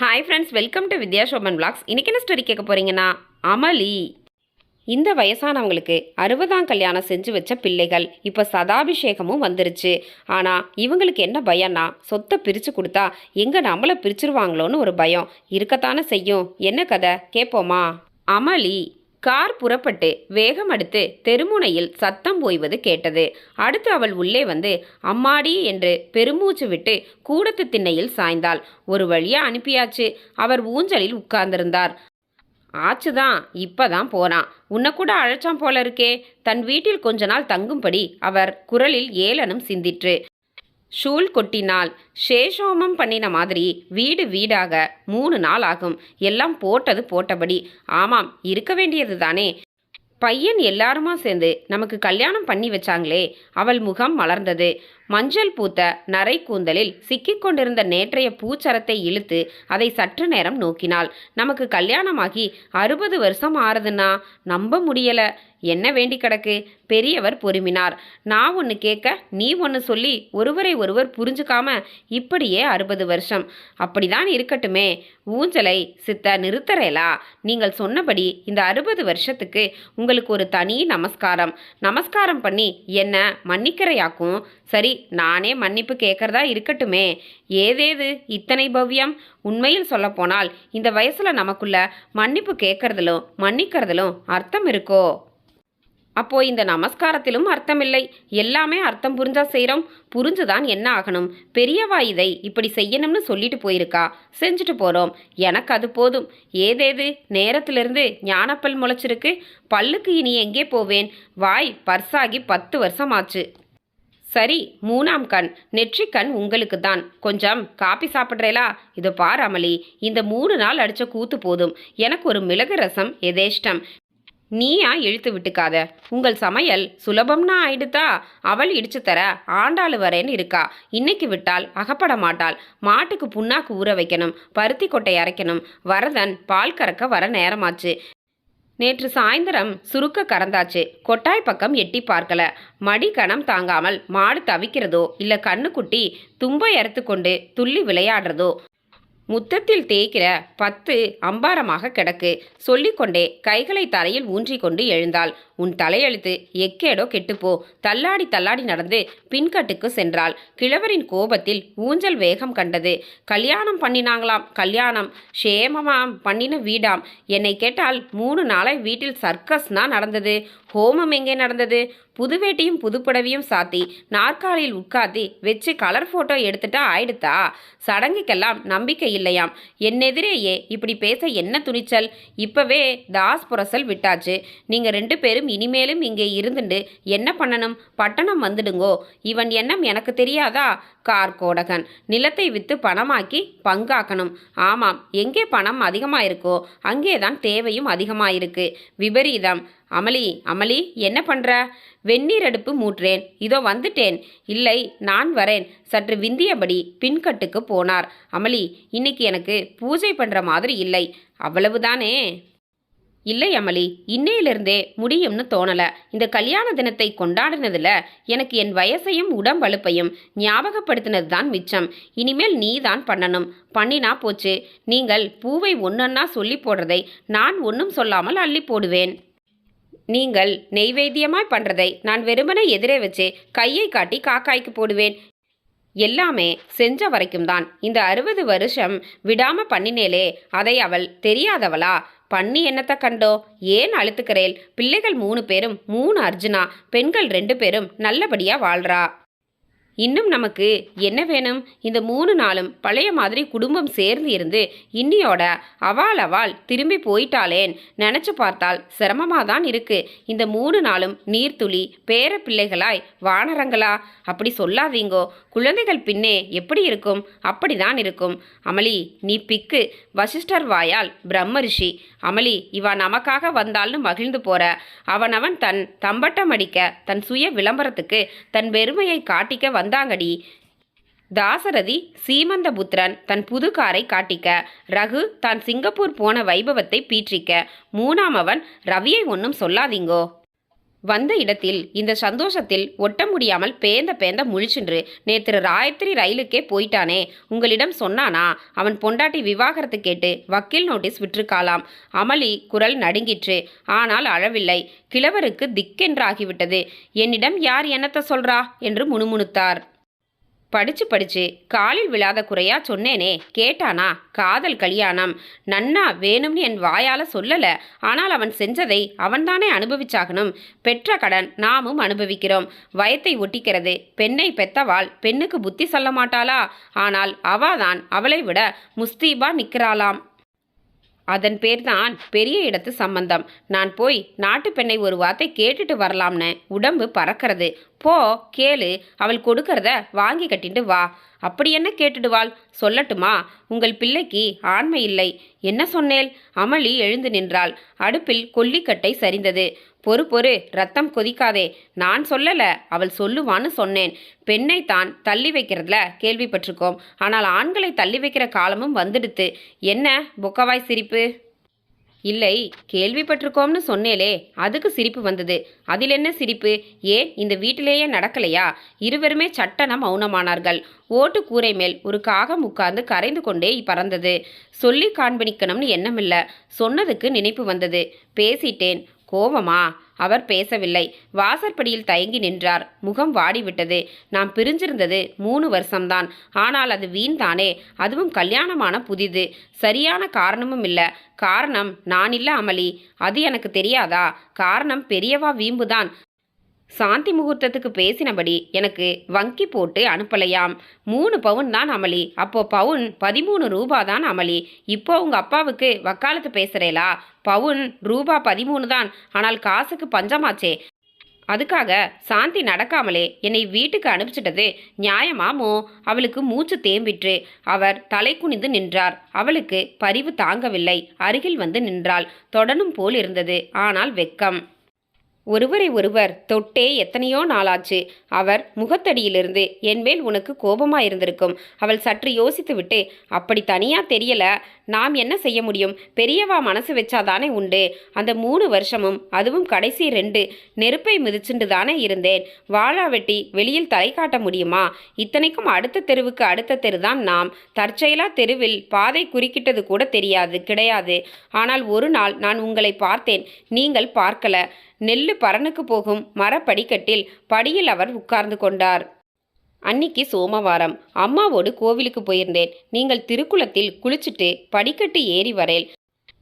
Hi friends welcome to Vidya Shoban blogs இன்றைக்கி என்ன story கேட்க போகிறீங்கன்னா அமளி. இந்த வயசானவங்களுக்கு அறுபதாம் கல்யாணம் செஞ்சு வச்ச பிள்ளைகள் இப்போ சதாபிஷேகமும் வந்துருச்சு. ஆனால் இவங்களுக்கு என்ன பயம்னா சொத்தை பிரித்து கொடுத்தா எங்கே நம்மளை பிரிச்சிருவாங்களோன்னு ஒரு பயம். இருக்கத்தானே செய்யும். என்ன கதை? கேட்போமா அமளி. கார் புறப்பட்டு வேகம் அடுத்து தெருமுனையில் சத்தம் ஓய்வது கேட்டது. அடுத்து அவள் உள்ளே வந்து அம்மாடி என்று பெருமூச்சு விட்டு கூடத்து திண்ணையில் சாய்ந்தாள். ஒரு வழியா அனுப்பியாச்சு. அவர் ஊஞ்சலில் உட்கார்ந்திருந்தார். ஆச்சுதான் இப்பதான் போனான். உன்னை கூட அழைச்சான் போல இருக்கே. தன் வீட்டில் கொஞ்ச நாள் தங்கும்படி அவர் குரலில் ஏளனம் சிந்திற்று. ஷூல் கொட்டினால் சேஷோமம் பண்ணின மாதிரி வீடு வீடாக மூணு நாள் ஆகும். எல்லாம் போட்டது போட்டபடி. ஆமாம் இருக்க வேண்டியது தானே. பையன் எல்லாருமா சேர்ந்து நமக்கு கல்யாணம் பண்ணி வச்சாங்களே. அவள் முகம் மலர்ந்தது. மஞ்சள் பூத்த நரை கூந்தலில் சிக்கிக் கொண்டிருந்த நேற்றைய பூச்சரத்தை இழுத்து அதை சற்று நேரம் நோக்கினாள். நமக்கு கல்யாணமாகி அறுபது வருஷம் ஆறுதுன்னா நம்ப முடியல. என்ன வேண்டி கிடக்கு? பெரியவர் பொறுமினார். நான் ஒன்று கேட்க நீ ஒன்று சொல்லி ஒருவரை ஒருவர் புரிஞ்சுக்காம இப்படியே அறுபது வருஷம். அப்படிதான் இருக்கட்டுமே. ஊஞ்சலை சித்த நிறுத்தறேலா? நீங்கள் சொன்னபடி இந்த அறுபது வருஷத்துக்கு உங்களுக்கு ஒரு தனி நமஸ்காரம். நமஸ்காரம் பண்ணி என்ன மன்னிக்கிறையாக்கும்? சரி நானே மன்னிப்பு கேட்கறதா இருக்கட்டுமே. ஏதேது? இத்தனை பவ்யம். உண்மையில் சொல்லப்போனால் இந்த வயசுல நமக்குள்ள மன்னிப்பு கேட்கறதிலும் மன்னிக்கிறதிலும் அர்த்தம் இருக்கோ? அப்போ இந்த நமஸ்காரத்திலும் அர்த்தமில்லை. எல்லாமே அர்த்தம் புரிஞ்சா செய்கிறோம் புரிஞ்சுதான் என்ன ஆகணும்? பெரியவா இதை இப்படி செய்யணும்னு சொல்லிட்டு போயிருக்கா? செஞ்சுட்டு போகிறோம் எனக்கு அது போதும். ஏதேது? நேரத்திலிருந்து ஞானப்பல் முளைச்சிருக்கு. பல்லுக்கு இனி எங்கே போவேன்? வாய் பர்சாகி பத்து வருஷம் ஆச்சு சரி மூணாம் கண். நெற்றி கண் உங்களுக்கு தான். கொஞ்சம் காப்பி சாப்பிட்றேலா? இது பார் அமளி. இந்த மூணு நாள் அடிச்ச கூத்து போதும். எனக்கு ஒரு மிளகு ரசம் எதேஷ்டம். நீயா இழுத்து விட்டுக்காத. உங்கள் சமையல் சுலபம்னா ஆயிடுதா அவள் இடிச்சு தர ஆண்டாளு வரேன்னு இருக்கா. இன்னைக்கு விட்டால் அகப்பட மாட்டாள். மாட்டுக்கு புண்ணாக்கு ஊற வைக்கணும். பருத்தி கொட்டை அரைக்கணும். வரதன் பால் கறக்க வர நேரமாச்சு. நேற்று சாயந்தரம் சுருக்க கறந்தாச்சு. கொட்டாய் பக்கம் எட்டி பார்க்கல. மடி கணம் தாங்காமல் மாடு தவிக்கிறதோ இல்ல கண்ணுக்குட்டி தும்பை அறுத்து கொண்டு துள்ளி விளையாடுறதோ? முத்தத்தில் தேய்க்கிற பத்து அம்பாரமாக கிடக்கு. சொல்லிக்கொண்டே கைகளை தரையில் ஊன்றிக்கொண்டு எழுந்தாள். உன் தலையெழுத்து எக்கேடோ கெட்டுப்போ. தள்ளாடி தள்ளாடி நடந்து பின்கட்டுக்கு சென்றாள். கிழவரின் கோபத்தில் ஊஞ்சல் வேகம் கண்டது. கல்யாணம் பண்ணினாங்களாம் கல்யாணம். ஷேமமாம் பண்ணின வீடாம். என்னை கேட்டால் மூணு நாளை வீட்டில் சர்க்கஸ்னா நடந்தது. ஹோமம் எங்கே நடந்தது? புதுவேட்டியும் புதுப்புடவையும் சாத்தி நாற்காலியில் உட்காத்தி வச்சு கலர் ஃபோட்டோ எடுத்துட்டா ஆயிடுத்தா? சடங்குக்கெல்லாம் நம்பிக்கை இல்லையாம். என்னெதிரேயே இப்படி பேச என்ன துணிச்சல்? இப்பவே தாஸ் புரசல் விட்டாச்சு. நீங்கள் ரெண்டு பேரும் இனிமேலும் இங்கே இருந்துண்டு. என்ன பண்ணணும்? பட்டணம் வந்துடுங்கோ. இவன் எண்ணம் எனக்கு தெரியாதா? கார் கோடகன். நிலத்தை வித்து பணமாக்கி பங்காக்கணும். ஆமாம் எங்கே பணம் அதிகமாயிருக்கோ அங்கேதான் தேவையும் அதிகமாயிருக்கு. விபரீதம். அமளி அமளி என்ன பண்ற? வெந்நீர் அடுப்பு மூற்றேன். இதோ வந்துட்டேன். இல்லை நான் வரேன். சற்று விந்தியபடி பின்கட்டுக்கு போனார். அமளி இன்னைக்கு எனக்கு பூஜை பண்ற மாதிரி இல்லை. அவ்வளவுதானே? இல்லை அமளி இன்னையிலிருந்தே முடியும்னு தோணலை. இந்த கல்யாண தினத்தை கொண்டாடினதில் எனக்கு என் வயசையும் உடம்பழுப்பையும் ஞாபகப்படுத்தினது தான் மிச்சம். இனிமேல் நீ தான் பண்ணணும். பண்ணினா போச்சு. நீங்கள் பூவை ஒன்னொன்னா சொல்லி போடுறதை நான் ஒன்றும் சொல்லாமல் அள்ளி போடுவேன். நீங்கள் நெய்வேத்தியமாய் பண்ணுறதை நான் வெறுமனே எதிரே வச்சு கையை காட்டி காக்காய்க்கு போடுவேன். எல்லாமே செஞ்ச வரைக்கும் தான் இந்த அறுபது வருஷம் விடாம பண்ணினேலே அதை அவள் தெரியாதவளா? பண்ணி என்னத்தை கண்டோ? ஏன் அழுத்துக்கிறேள்? பிள்ளைகள் மூணு பேரும் மூணு அர்ஜுனா பெண்கள் ரெண்டு பேரும் நல்லபடியா வாழ்றா? இன்னும் நமக்கு என்ன வேணும்? இந்த மூணு நாளும் பழைய மாதிரி குடும்பம் சேர்ந்து இருந்து இன்னியோட அவால் அவால் திரும்பி போயிட்டாளேன். நினச்சி பார்த்தால் சிரமமாக தான் இருக்கு. இந்த மூணு நாளும் நீர்த்துளி பேர பிள்ளைகளாய் வானரங்களா? அப்படி சொல்லாதீங்கோ. குழந்தைகள் பின்னே எப்படி இருக்கும்? அப்படிதான் இருக்கும். அமளி நீ பிக்கு. வசிஷ்டர் வாயால் பிரம்மரிஷி. அமளி இவா நமக்காக வந்தால்னு மகிழ்ந்து போற. அவனவன் தன் தம்பட்டம் அடிக்க தன் சுய விளம்பரத்துக்கு தன் பெருமையை காட்டிக்க வந்தாங்கடி. தாசரதி சீமந்தபுத்திரன் தன் புது காரை காட்டிக்க ரகு தான் சிங்கப்பூர் போன வைபவத்தை பீற்றிக்க மூணாமவன் ரவியை ஒன்றும் சொல்லாதீங்கோ. வந்த இடத்தில் இந்த சந்தோஷத்தில் ஒட்ட முடியாமல் பேந்த பேந்த முழிச்சென்று நேற்று ராயத்திரி ரயிலுக்கே போயிட்டானே. உங்களிடம் சொன்னானா? அவன் பொண்டாட்டி விவாகரத்து கேட்டு வக்கீல் நோட்டீஸ் விட்டிருக்காளாம். அமளி குரல் நடுங்கிற்று ஆனால் அழவில்லை. கிழவருக்கு திக்கென்றாகிவிட்டது என்னிடம் யார் என்னத்த சொல்றா? என்று முணுமுணுத்தார். படிச்சு படிச்சு காலில் விழாத குறையா சொன்னேனே. கேட்டானா காதல் கல்யாணம். நன்னா வேணும்னு என் வாயால சொல்லல. ஆனால் அவன் செஞ்சதை அவன்தானே அனுபவிச்சாகணும். பெற்ற கடன் நாமும் அனுபவிக்கிறோம். வயத்தை ஒட்டிக்கிறது பெண்ணை பெத்தவாள் பெண்ணுக்கு புத்தி சொல்ல மாட்டாளா? ஆனால் அவாதான் அவளை விட முஸ்தீபா நிற்கிறாளாம் அதன் பேர்தான் பெரிய இடத்து சம்பந்தம். நான் போய் நாட்டு பெண்ணை ஒரு வார்த்தை கேட்டுட்டு வரலாம்னு உடம்பு பறக்கிறது. போ கேளு. அவள் கொடுக்கறத வாங்கி கட்டிட்டு வா. அப்படி என்ன கேட்டுடுவாள்? சொல்லட்டுமா? உங்கள் பிள்ளைக்கு ஆண்மை இல்லை. என்ன சொன்னேல்? அமளி எழுந்து நின்றாள். அடுப்பில் கொல்லிக்கட்டை சரிந்தது. பொறு பொறு ரத்தம் கொதிக்காதே. நான் சொல்லல அவள் சொல்லுவான்னு சொன்னேன். பெண்ணை தான் தள்ளி வைக்கிறதுல கேள்விப்பட்டிருக்கோம். ஆனால் ஆண்களை தள்ளி வைக்கிற காலமும் வந்துடுத்து. என்ன? புக்கவாய் சிரிப்பு. இல்லை கேள்விப்பட்டிருக்கோம்னு சொன்னேலே அதுக்கு சிரிப்பு வந்தது. அதில் என்ன சிரிப்பு? ஏன் இந்த வீட்டிலேயே நடக்கலையா? இருவருமே சட்டன மௌனமானார்கள். ஓட்டு கூரை மேல் ஒரு காகம் உட்கார்ந்து கரைந்து கொண்டே பறந்தது. சொல்லி காண்பணிக்கணும்னு எண்ணமில்ல. சொன்னதுக்கு நினைப்பு வந்தது. பேசிட்டேன். கோவமா? அவர் பேசவில்லை. வாசற்படியில் தயங்கி நின்றார். முகம் வாடிவிட்டது. நாம் பிரிஞ்சிருந்தது மூணு வருஷம்தான். ஆனால் அது வீண் தானே அதுவும் கல்யாணமான புதிது. சரியான காரணமும் இல்லை. காரணம் நான் இல்ல அமளி. அது எனக்கு தெரியாதா? காரணம் பெரியவா வீம்புதான். சாந்தி முகூர்த்தத்துக்கு பேசினபடி எனக்கு வங்கி போட்டு அனுப்பலையாம். மூணு பவுன் தான் அமளி. அப்போ பவுன் பதிமூணு ரூபா தான் அமளி. இப்போ உங்கள் அப்பாவுக்கு வக்காலத்து பேசுகிறேலா பவுன் ரூபா பதிமூணு தான். ஆனால் காசுக்கு பஞ்சமாச்சே. அதுக்காக சாந்தி நடக்காமலே என்னை வீட்டுக்கு அனுப்பிச்சிட்டது நியாயமாமோ அவளுக்கு மூச்சு தேம்பிற்று. அவர் தலை குனிந்து நின்றார். அவளுக்கு பரிவு தாங்கவில்லை. அருகில் வந்து நின்றாள். தொடரும் போல் இருந்தது. ஆனால் வெக்கம். ஒருவரை ஒருவர் தொட்டே எத்தனையோ நாளாச்சு. அவர் முகத்தடியிலிருந்து என்மேல் உனக்கு கோபமா இருந்திருக்கும் அவள் சற்று யோசித்துவிட்டு அப்படி தனியா தெரியல. நாம் என்ன செய்ய முடியும்? பெரியவா மனசு வச்சாதானே உண்டு. அந்த மூணு வருஷமும் அதுவும் கடைசி ரெண்டு நெருப்பை மிதிச்சுண்டு தானே இருந்தேன். வாழா வெட்டி வெளியில் தலை காட்ட முடியுமா? இத்தனைக்கும் அடுத்த தெருவுக்கு அடுத்த தெரு தான் நாம். தற்செயலா தெருவில் பாதை குறுக்கிட்டது கூட தெரியாது கிடையாது. ஆனால் ஒரு நாள் நான் உங்களை பார்த்தேன். நீங்கள் பார்க்கல. நெல்லு பரனுக்கு போகும் மரப்படிக்கட்டில் படியில் அவர் உட்கார்ந்து கொண்டார். அன்னிக்கு சோமவாரம். அம்மாவோடு கோவிலுக்கு போயிருந்தேன். நீங்கள் திருக்குளத்தில் குளிச்சுட்டு படிக்கட்டு ஏறி வரேல்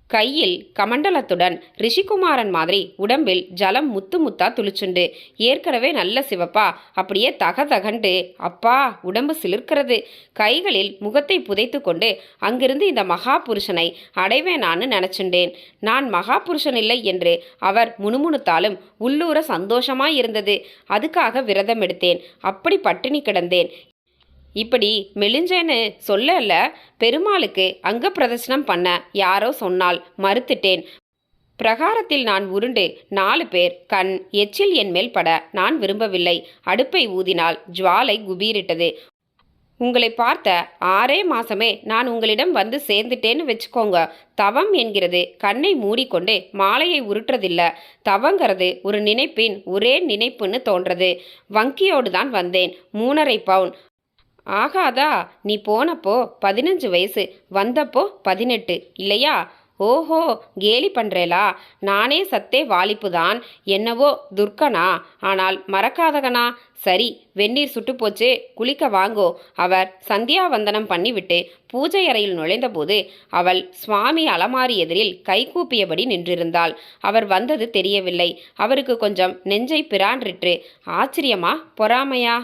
கையில் கமண்டலத்துடன் ரிஷிகுமாரன் மாதிரி உடம்பில் ஜலம் முத்து முத்தா துளிச்சுண்டு. ஏற்கனவே நல்ல சிவப்பா? அப்படியே தக தகண்டு அப்பா உடம்பு சிலிர்க்கிறது. கைகளில் முகத்தை புதைத்து கொண்டு அங்கிருந்து இந்த மகா புருஷனை அடைவேனான்னு நினச்சுண்டேன். நான் மகா புருஷன் இல்லை என்று அவர் முணுமுணுத்தாலும் உள்ளூர சந்தோஷமாய் இருந்தது. அதுக்காக விரதம் எடுத்தேன். அப்படி பட்டினி கிடந்தேன். இப்படி மெலிஞ்சேன்னு சொல்லல. பெருமாளுக்கு அங்க பிரதர்சனம் பண்ண யாரோ சொன்னால் மறுத்துட்டேன். பிரகாரத்தில் நான் உருண்டு நாலு பேர் கண் எச்சில் என் மேல் பட நான் விரும்பவில்லை. அடுப்பை ஊதினால் ஜுவாலை குபீரிட்டது. உங்களை பார்த்த ஆறே மாசமே நான் உங்களிடம் வந்து சேர்ந்துட்டேன்னு வச்சுக்கோங்க. தவம் என்கிறது கண்ணை மூடிக்கொண்டு மாலையை உருட்டுறதில்ல. தவங்கிறது ஒரு நினைப்பின் ஒரே நினைப்புன்னு தோன்றது. வங்கியோடு தான் வந்தேன். மூணரை பவுன். ஆகாதா? நீ போனப்போ பதினஞ்சு வயசு வந்தப்போ பதினெட்டு இல்லையா? ஓஹோ கேலி பண்றேலா. நானே சத்தே வாலிப்புதான். என்னவோ துர்க்கனா? ஆனால் மறக்காதகனா? சரி வெந்நீர் சுட்டு போச்சு குளிக்க வாங்கோ. அவர் சந்தியாவந்தனம் பண்ணிவிட்டு பூஜை அறையில் நுழைந்தபோது அவள் சுவாமி அலமாரி எதிரில் கைகூப்பியபடி நின்றிருந்தாள். அவர் வந்தது தெரியவில்லை. அவருக்கு கொஞ்சம் நெஞ்சை பிரான்றிற்று. ஆச்சரியமா? பொறாமையா?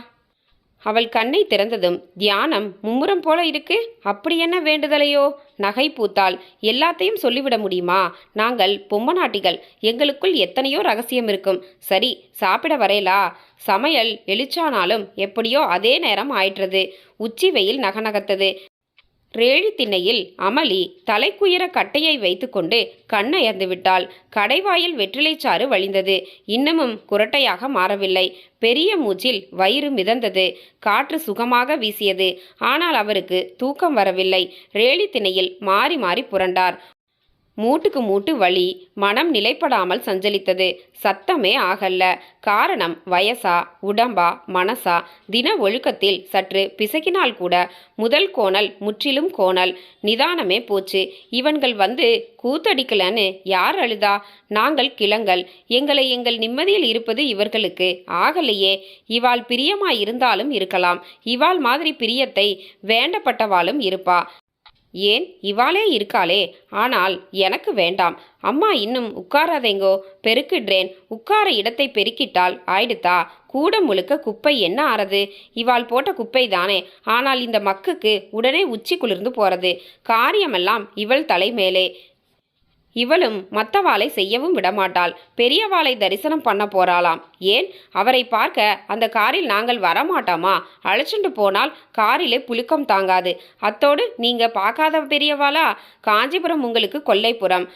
அவள் கண்ணை திறந்ததும் தியானம் மும்முரம் போல இருக்கு. அப்படி என்ன வேண்டுதலையோ? நகை பூத்தால் எல்லாத்தையும் சொல்லிவிட முடியுமா? நாங்கள் பொம்மநாட்டிகள். எங்களுக்குள் எத்தனையோ ரகசியம் இருக்கும். சரி சாப்பிட வரையலா? சமையல் எழுச்சானாலும் எப்படியோ அதே நேரம் ஆயிற்றது. உச்சி வெயில் நகநகத்தது. ரேழி திண்ணையில் அமளி தலைக்குயிர கட்டையை வைத்துக்கொண்டு கண்ணயர்ந்து விட்டாள் கடைவாயில் வெற்றிலைச்சாறு வழிந்தது. இன்னமும் குரட்டையாக மாறவில்லை. பெரிய மூச்சில் வயிறு மிதந்தது. காற்று சுகமாக வீசியது. ஆனால் அவருக்கு தூக்கம் வரவில்லை. ரேழி திணையில் மாறி மாறி புரண்டார். மூட்டுக்கு மூட்டு வலி மனம் நிலைப்படாமல் சஞ்சலித்தது. சத்தமே ஆகல்ல. காரணம் வயசா உடம்பா மனசா? தின ஒழுக்கத்தில் சற்று பிசகினால் கூட முதல் கோணல் முற்றிலும் கோணல். நிதானமே போச்சு. இவன்கள் வந்து கூத்தடிக்கலன்னு யார் அழுதா? நாங்கள் கிளங்கள் எங்களை எங்கள் நிம்மதியில் இருப்பது இவர்களுக்கு ஆகலையே. இவாள் பிரியமாய் இருந்தாலும் இருக்கலாம். இவாள் மாதிரி பிரியத்தை வேண்டப்பட்டவாளும் இருப்பா. ஏன்? இவாளே இருக்காளே. ஆனால் எனக்கு வேண்டாம். அம்மா இன்னும் உட்காராதேங்கோ. பெருக்கிடுறேன் உட்கார இடத்தை பெருக்கிட்டால் ஆயிடுத்தா? கூட முழுக்க குப்பை என்ன ஆறது? இவாள் போட்ட குப்பை தானே. ஆனால் இந்த மக்குக்கு உடனே உச்சி குளிர்ந்து போறது. காரியமெல்லாம் இவள் தலைமேலே. இவளும் மற்றவாளை செய்யவும் விடமாட்டாள். பெரியவாளை தரிசனம் பண்ண போறாளாம். ஏன்? அவரை பார்க்க அந்த காரில் நாங்கள் வரமாட்டோமா? அழைச்சிட்டு போனால் காரிலே புழுக்கம் தாங்காது. அத்தோடு நீங்க பார்க்காத பெரியவாளா? காஞ்சிபுரம் உங்களுக்கு கொல்லைப்புறம்.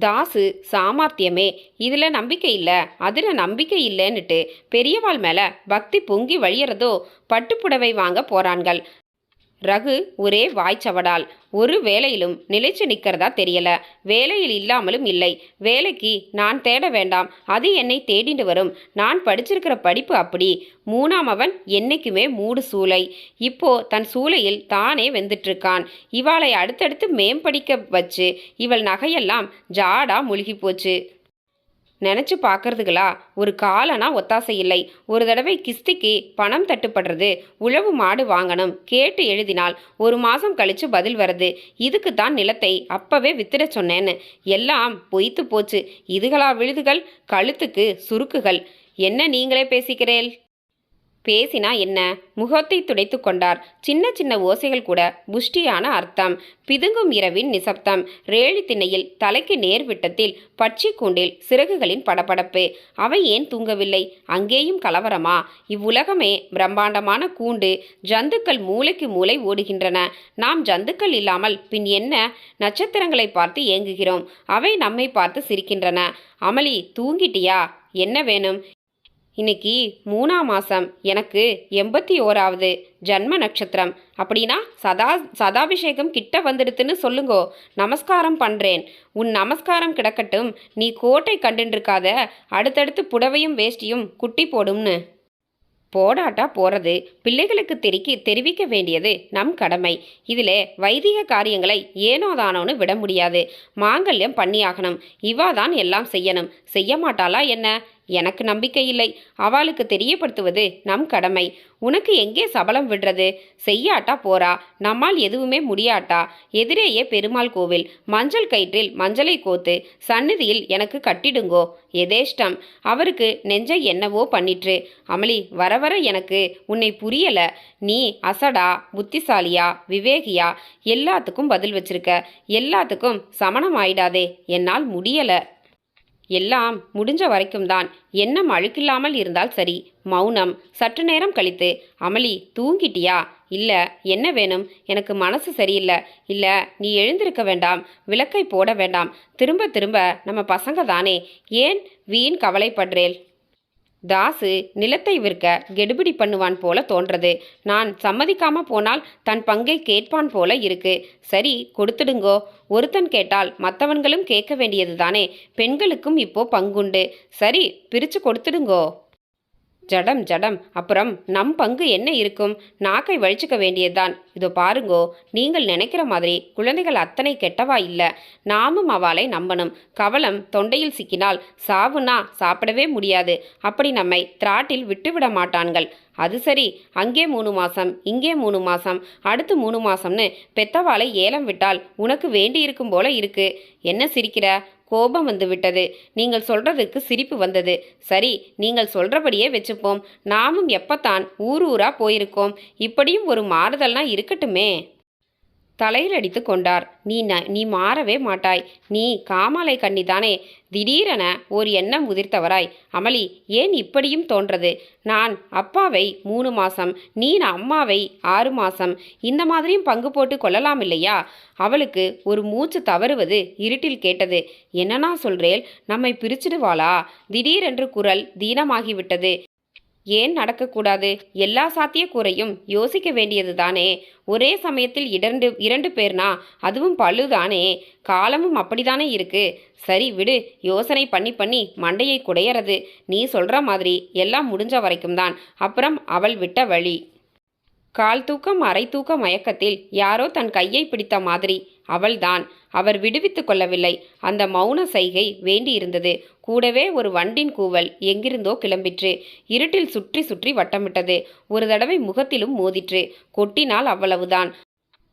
தாசு சாமர்த்தியமே. இதில் நம்பிக்கை இல்லை. அதில் நம்பிக்கை இல்லைன்னுட்டு பெரியவாள் மேலே பக்தி பொங்கி வழியறதோ? பட்டுப்புடவை வாங்க போறான்கள். ரகு ஒரே வாய்ச்சவடால் ஒரு வேலையிலும் நிலைச்சு நிற்கிறதா தெரியல. வேலையில் இல்லாமலும் இல்லை. வேலைக்கு நான் தேட வேண்டாம். அது என்னை தேடிண்டு வரும். நான் படிச்சிருக்கிற படிப்பு அப்படி. மூணாம் அவன் என்னைக்குமே மூடு சூளை. இப்போ தன் சூளையில் தானே வெந்துட்டுருக்கான். இவாளை அடுத்தடுத்து மேம்படிக்க வச்சு இவள் நகையெல்லாம் ஜாடா முழுகி போச்சு. நினச்சி பார்க்கறதுங்களா ஒரு காலனா ஒத்தாசை இல்லை. ஒரு தடவை கிஸ்திக்கு பணம் தட்டுப்படுறது உழவு மாடு வாங்கணும் கேட்டு எழுதினால் ஒரு மாதம் கழிச்சு பதில் வருது. இதுக்கு தான் நிலத்தை அப்பவே வித்திட சொன்னேன்னு. எல்லாம் பொய்த்து போச்சு. இதுகளா விழுதுகள்? கழுத்துக்கு சுருக்குகள். என்ன நீங்களே பேசிக்கிறேன் பேசினா என்ன? முகத்தை துடைத்து கொண்டார். சின்ன சின்ன ஓசைகள் கூட புஷ்டியான அர்த்தம். பிதுங்கும் இரவின் நிசப்தம். ரேழி திண்ணையில் தலைக்கு நேர் விட்டத்தில் பட்சி கூண்டில் சிறகுகளின் படபடப்பு. அவை ஏன் தூங்கவில்லை? அங்கேயும் கலவரமா? இவ்வுலகமே பிரம்மாண்டமான கூண்டு. ஜந்துக்கள் மூளைக்கு மூளை ஓடுகின்றன. நாம் ஜந்துக்கள் இல்லாமல் பின் என்ன? நட்சத்திரங்களை பார்த்து ஏங்குகிறோம். அவை நம்மை பார்த்து சிரிக்கின்றன. அமளி தூங்கிட்டியா? என்ன வேணும்? இன்னைக்கு மூணாம் மாதம் எனக்கு எண்பத்தி ஓராவது ஜன்ம நட்சத்திரம். அப்படின்னா சதா சதாபிஷேகம் கிட்ட வந்துடுத்துன்னு சொல்லுங்கோ. நமஸ்காரம் பண்ணுறேன் உன் நமஸ்காரம் கிடக்கட்டும். நீ கோட்டை கண்டுருக்காத அடுத்தடுத்து புடவையும் வேஷ்டியும் குட்டி போடும்னு. போடாட்டா போகிறது பிள்ளைகளுக்கு தெரிக்கி தெரிவிக்க வேண்டியது நம் கடமை. இதில் வைதிக காரியங்களை ஏனோ தானோன்னு விட முடியாது. மாங்கல்யம் பண்ணியாகணும். இவா தான் எல்லாம் செய்யணும். செய்ய மாட்டாளா என்ன? எனக்கு நம்பிக்கை இல்லை. அவளுக்கு தெரியப்படுத்துவது நம் கடமை. உனக்கு எங்கே சபலம் விடுறது? செய்யாட்டா போறா? நம்மால் எதுவுமே முடியாட்டா? எதிரேயே பெருமாள் கோவில். மஞ்சள் கயிற்றில் மஞ்சளை கோத்து சந்நிதியில் எனக்கு கட்டிடுங்கோ. எதேஷ்டம். அவருக்கு நெஞ்சை என்னவோ பண்ணிற்று. அமளி வர வர எனக்கு உன்னை புரியல. நீ அசடா புத்திசாலியா விவேகியா? எல்லாத்துக்கும் பதில் வச்சிருக்க. எல்லாத்துக்கும் சமணம் ஆயிடாதே என்னால் முடியல. எல்லாம் முடிஞ்ச வரைக்கும் தான் எண்ணம் அழுக்கில்லாமல் இருந்தால் சரி. மௌனம். சற்று நேரம் கழித்து அமளி தூங்கிட்டியா? இல்லை என்ன வேணும்? எனக்கு மனசு சரியில்லை. இல்லை நீ எழுந்திருக்க வேண்டாம். விளக்கை போட வேண்டாம். திரும்ப திரும்ப நம்ம பசங்க தானே ஏன் வீண் கவலைப்படுறேன் தாசு நிலத்தை விற்க கெடுபிடி பண்ணுவான் போல தோன்றது. நான் சம்மதிக்காம போனால் தன் பங்கை கேட்பான் போல இருக்கு. சரி கொடுத்துடுங்கோ. ஒருத்தன் கேட்டால் மற்றவன்களும் கேட்க வேண்டியது தானே பெண்களுக்கும் இப்போ பங்குண்டு. சரி பிரிச்சு கொடுத்துடுங்கோ. ஜடம் ஜடம். அப்புறம் நம் பங்கு என்ன இருக்கும்? நாக்கை வழிச்சுக்க வேண்டியதுதான். இதோ பாருங்கோ நீங்கள் நினைக்கிற மாதிரி குழந்தைகள் அத்தனை கெட்டவா இல்லை. நாமும் அவளை நம்பணும். கவலம் தொண்டையில் சிக்கினால் சாவுனா சாப்பிடவே முடியாது. அப்படி நம்மை திராட்டில் விட்டுவிட மாட்டான்கள். அது சரி அங்கே மூணு மாசம் இங்கே மூணு மாசம் அடுத்து மூணு மாசம்னு பெத்தவாளை ஏலம் விட்டால் உனக்கு வேண்டி இருக்கும் போல இருக்கு. என்ன சிரிக்கிற? கோபம் வந்து விட்டது நீங்கள் சொல்றதுக்கு சிரிப்பு வந்தது. சரி நீங்கள் சொல்றபடியே வச்சுப்போம். நாமும் எப்பத்தான் ஊர் ஊரா போயிருக்கோம். இப்படியும் ஒரு மாறுதல்னா இருக்கட்டுமே. தலையில் அடித்து கொண்டார். நீ ந நீ மாறவே மாட்டாய். நீ காமாலை கண்ணிதானே. திடீரென ஒரு எண்ணம் உதிர்த்தவராய். அமளி ஏன் இப்படியும் தோன்றது? நான் அப்பாவை மூணு மாசம் நீ அம்மாவை ஆறு மாசம். இந்த மாதிரியும் பங்கு போட்டு கொள்ளலாம் இல்லையா? அவளுக்கு ஒரு மூச்சு தவறுவது இருட்டில் கேட்டது. என்னன்னா சொல்றேல்? நம்மை பிரிச்சிடுவாளா? திடீரென்று குரல் தீனமாகிவிட்டது. ஏன் நடக்கக்கூடாது? எல்லா சாத்தியக்கூறையும் யோசிக்க வேண்டியது தானே ஒரே சமயத்தில் இரண்டு இரண்டு பேர்னா அதுவும் பழுதானே? காலமும் அப்படிதானே இருக்கு. சரி விடு யோசனை பண்ணி பண்ணி மண்டையை குடையறது. நீ சொல்ற மாதிரி எல்லாம் முடிஞ்ச வரைக்கும் தான். அப்புறம் அவள் விட்ட வழி. கால் தூக்கம் அரை தூக்க மயக்கத்தில் யாரோ தன் கையை பிடித்த மாதிரி அவள்தான். அவர் விடுவித்துக் கொள்ளவில்லை. அந்த மௌன சைகை வேண்டியிருந்தது. கூடவே ஒரு வண்டின் கூவல் எங்கிருந்தோ கிளம்பிற்று. இருட்டில் சுற்றி சுற்றி வட்டமிட்டது. ஒரு தடவை முகத்திலும் மோதிற்று. கொட்டினால் அவ்வளவுதான்.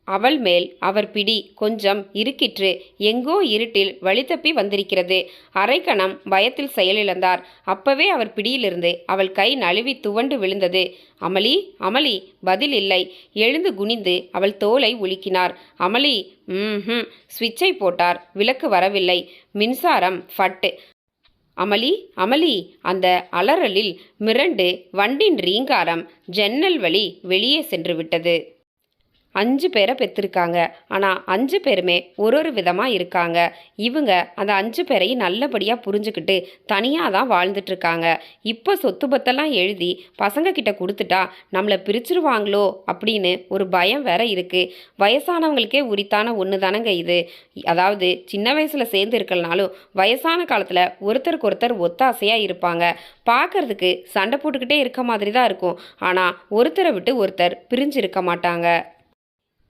அவள் மேல் அவர் பிடி கொஞ்சம் இருக்கிற்று. எங்கோ இருட்டில் வழி தப்பி வந்திருக்கிறது. அரைக்கணம் பயத்தில் செயலிழந்தார். அப்பவே அவர் பிடியிலிருந்து அவள் கை நழுவி துவண்டு விழுந்தது. அமளி அமளி பதில் இல்லை. எழுந்து குனிந்து அவள் தோலை உலுக்கினார். அமளி ம் ஸ்விட்சை போட்டார். விளக்கு வரவில்லை. மின்சாரம் ஃபட்டு. அமளி அமளி அந்த அலறலில் மிரண்டு வண்டின் ரீங்காரம் ஜன்னல் வழி வெளியே சென்று விட்டது. அஞ்சு பேரை பெற்றிருக்காங்க ஆனால் அஞ்சு பேருமே ஒரு ஒரு விதமாக இருக்காங்க. இவங்க அந்த அஞ்சு பேரையும் நல்லபடியாக புரிஞ்சுக்கிட்டு தனியாக தான் வாழ்ந்துட்டுருக்காங்க. இப்போ சொத்து பத்தெல்லாம் எழுதி பசங்க கிட்ட கொடுத்துட்டா நம்மளை பிரிச்சிருவாங்களோ அப்படின்னு ஒரு பயம் வேற இருக்குது வயசானவங்களுக்கே உரித்தான ஒன்று தானங்க இது. அதாவது சின்ன வயசில் சேர்ந்து இருக்கலனாலும் வயசான காலத்தில் ஒருத்தருக்கு ஒருத்தர் ஒத்தாசையாக இருப்பாங்க. பார்க்கறதுக்கு சண்டை போட்டுக்கிட்டே இருக்க மாதிரி தான் இருக்கும். ஆனால் ஒருத்தரை விட்டு ஒருத்தர் பிரிஞ்சு இருக்க மாட்டாங்க.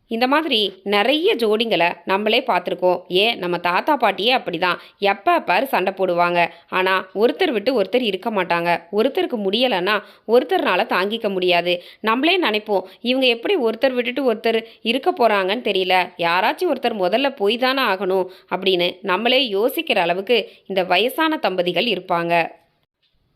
இந்த மாதிரி நிறைய ஜோடிங்களை நம்மளே பார்த்துருக்கோம். ஏன்? நம்ம தாத்தா பாட்டியே அப்படிதான். எப்போ பாரு சண்டை போடுவாங்க. ஆனால் ஒருத்தர் விட்டு ஒருத்தர் இருக்க மாட்டாங்க. ஒருத்தருக்கு முடியலைன்னா ஒருத்தர்னால தாங்கிக்க முடியாது. நம்மளே நினைப்போம் இவங்க எப்படி ஒருத்தர் விட்டுட்டு ஒருத்தர் இருக்க போகிறாங்கன்னு தெரியல. யாராச்சும் ஒருத்தர் முதல்ல போய் தானே ஆகணும் அப்படின்னு நம்மளே யோசிக்கிற அளவுக்கு இந்த வயசான தம்பதிகள் இருப்பாங்க.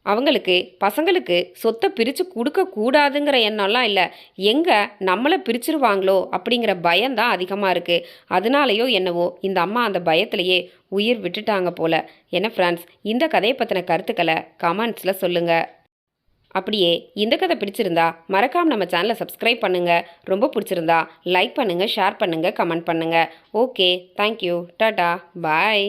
அவங்களுக்கு பசங்களுக்கு சொத்தை பிரித்து கொடுக்கக்கூடாதுங்கிற எண்ணம்லாம் இல்லை. எங்கே நம்மளை பிரிச்சிருவாங்களோ அப்படிங்கிற பயம்தான் அதிகமாக இருக்குது அதனாலேயோ என்னவோ இந்த அம்மா அந்த பயத்திலேயே உயிர் விட்டுட்டாங்க போல. என்ன ஃப்ரெண்ட்ஸ் இந்த கதையை பற்றின கருத்துக்களை கமெண்ட்ஸில் சொல்லுங்கள் அப்படியே இந்த கதை பிடிச்சிருந்தா மறக்காமல் நம்ம சேனலை சப்ஸ்கிரைப் பண்ணுங்கள் ரொம்ப பிடிச்சிருந்தா லைக் பண்ணுங்கள் ஷேர் பண்ணுங்கள் கமெண்ட் பண்ணுங்கள் ஓகே தேங்க்யூ டாடா பாய்